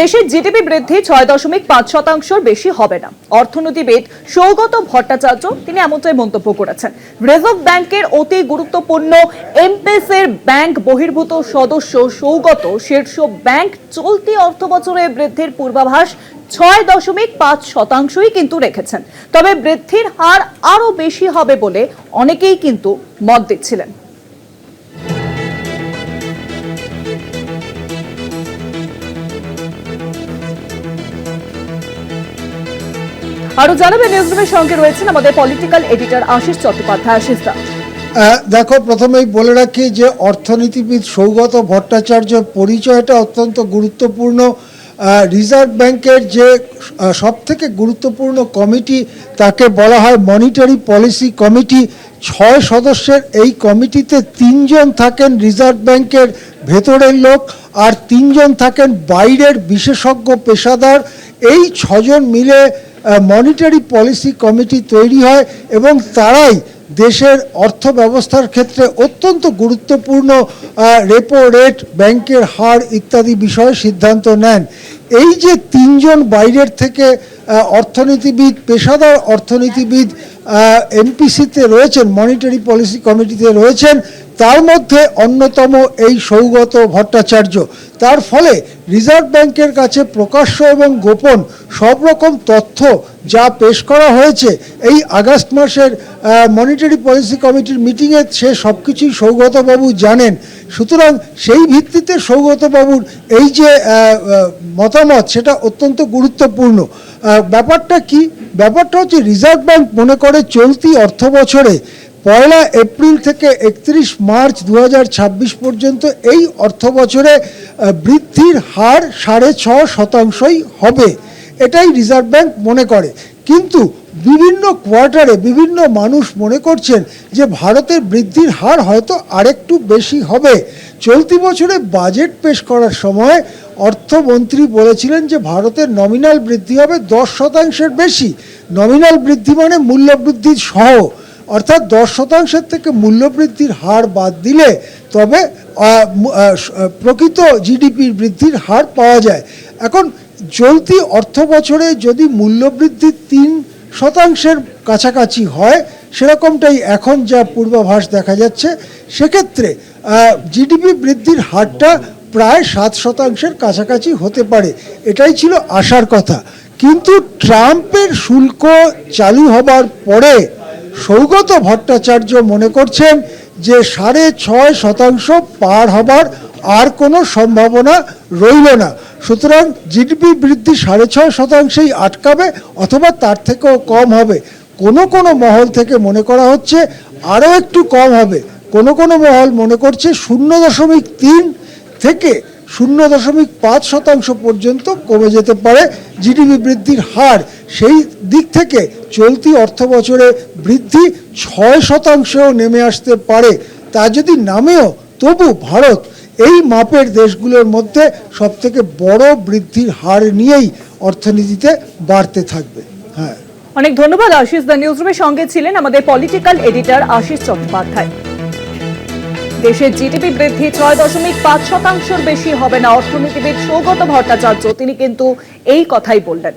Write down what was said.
দেশের জিডিপি বৃদ্ধি ছয় দশমিক পাঁচ শতাংশের বেশি হবে না। অর্থনীতিবিদ সৌগত ভট্টাচার্য তিনি এমনটাই মন্তব্য করেছেন। রিজার্ভ ব্যাংকের অতি গুরুত্বপূর্ণ এমপেসের ব্যাংক বহির্ভূত সদস্য সৌগত শীর্ষ ব্যাংক চলতি অর্থবছরে বৃদ্ধির পূর্বাভাস ছয় দশমিক পাঁচ শতাংশই কিন্তু রেখেছেন। তবে বৃদ্ধির হার আরও বেশি হবে বলে অনেকেই কিন্তু মত দিচ্ছিলেন। আরও জানাবেন নিউজরুমের সঙ্গে রয়েছেন আমাদের পলিটিক্যাল এডিটর আশিস চট্টোপাধ্যায়। আশিস দেখো, প্রথমেই বলে রাখি যে অর্থনীতিবিদ সৌগত ভট্টাচার্য পরিচয়টা অত্যন্ত গুরুত্বপূর্ণ। রিজার্ভ ব্যাংকের যে সব থেকে গুরুত্বপূর্ণ কমিটি, তাকে বলা হয় মনিটারি পলিসি কমিটি ছয় সদস্যের এই কমিটিতে তিনজন থাকেন রিজার্ভ ব্যাংকের ভেতরের লোক আর তিনজন থাকেন বাইরের বিশেষজ্ঞ পেশাদার। এই ছজন মিলে মনিটারি পলিসি কমিটি তৈরি হয় এবং তারাই দেশের অর্থ ব্যবস্থার ক্ষেত্রে অত্যন্ত গুরুত্বপূর্ণ রেপো রেট ব্যাংকের হার ইত্যাদি বিষয়ে সিদ্ধান্ত নেন। এই যে তিনজন বাইরের থেকে অর্থনীতিবিদ, পেশাদার অর্থনীতিবিদ এমপিসিতে রয়েছেন মনিটারি পলিসি কমিটিতে রয়েছেন তার মধ্যে অন্যতম এই সৌগত ভট্টাচার্য। তার ফলে রিজার্ভ ব্যাংকের কাছে প্রকাশ্য এবং গোপন সব রকম তথ্য যা পেশ করা হয়েছে, এই আগস্ট মাসের মনিটারি পলিসি কমিটির মিটিংয়ে সে সব কিছুই সৌগতবাবু জানেন। সুতরাং সেই ভিত্তিতে সৌগতবাবুর এই যে মতামত সেটা অত্যন্ত গুরুত্বপূর্ণ। ব্যাপারটা কি? ব্যাপারটা হচ্ছে রিজার্ভ ব্যাংক মনে করে চলতি অর্থ বছরে পয়লা এপ্রিল থেকে একত্রিশ মার্চ দু হাজার ছাব্বিশ পর্যন্ত এই অর্থ বছরে বৃদ্ধির হার সাড়ে ছ শতাংশই হবে, এটাই রিজার্ভ ব্যাংক মনে করে। কিন্তু বিভিন্ন কোয়ার্টারে বিভিন্ন মানুষ মনে করছেন যে ভারতের বৃদ্ধির হার হয়তো আরেকটু বেশি হবে। চলতি বছরে বাজেট পেশ করার সময় অর্থমন্ত্রী বলেছিলেন যে ভারতের নমিনাল বৃদ্ধি হবে দশ শতাংশের বেশি। নমিনাল বৃদ্ধি মানে মূল্যবৃদ্ধি সহ। অর্থাৎ দশ শতাংশের থেকে মূল্যবৃদ্ধির হার বাদ দিলে তবে প্রকৃত জিডিপির বৃদ্ধির হার পাওয়া যায়। এখন চলতি অর্থ বছরে যদি মূল্যবৃদ্ধি তিন শতাংশের কাছাকাছি হয়, সেরকমটাই এখন যা পূর্বাভাস দেখা যাচ্ছে, সেক্ষেত্রে জিডিপি বৃদ্ধির হারটা প্রায় সাত শতাংশের কাছাকাছি হতে পারে। এটাই ছিল আশার কথা। কিন্তু ট্রাম্পের শুল্ক চালু হবার পরে সৌগত ভট্টাচার্য মনে করছেন যে সাড়ে ছয় শতাংশ পার হবার আর কোনো সম্ভাবনা রইল না। সুতরাং জিডিপি বৃদ্ধি সাড়ে ছয় শতাংশেই আটকাবে অথবা তার থেকেও কম হবে। কোনো কোনো মহল থেকে মনে করা হচ্ছে আরও একটু কম হবে। কোনো কোনো মহল মনে করছে শূন্য দশমিক তিন থেকে শূন্য দশমিক পাঁচ শতাংশ পর্যন্ত কমে যেতে পারে জিডিপি বৃদ্ধির হার। সেই দিক থেকে চলতি অর্থ বছরে বৃদ্ধি ছয় শতাংশ নেমে আসতে পারে। তা যদি নামেও, তবু ভারত এই মাপের দেশগুলোর মধ্যে সবথেকে বড় বৃদ্ধির হার নিয়েই অর্থনীতিতে বাড়তে থাকবে। হ্যাঁ। অনেক ধন্যবাদ আশিস দ্য নিউজরুমের সঙ্গে ছিলেন আমাদের পলিটিক্যাল এডিটর আশিস চট্টোপাধ্যায়। দেশের জিডিপি বৃদ্ধি ছয় দশমিক পাঁচ শতাংশের বেশি হবে না। অর্থনীতিবিদ সৌগত ভট্টাচার্য, তিনি কিন্তু এই কথাই বললেন।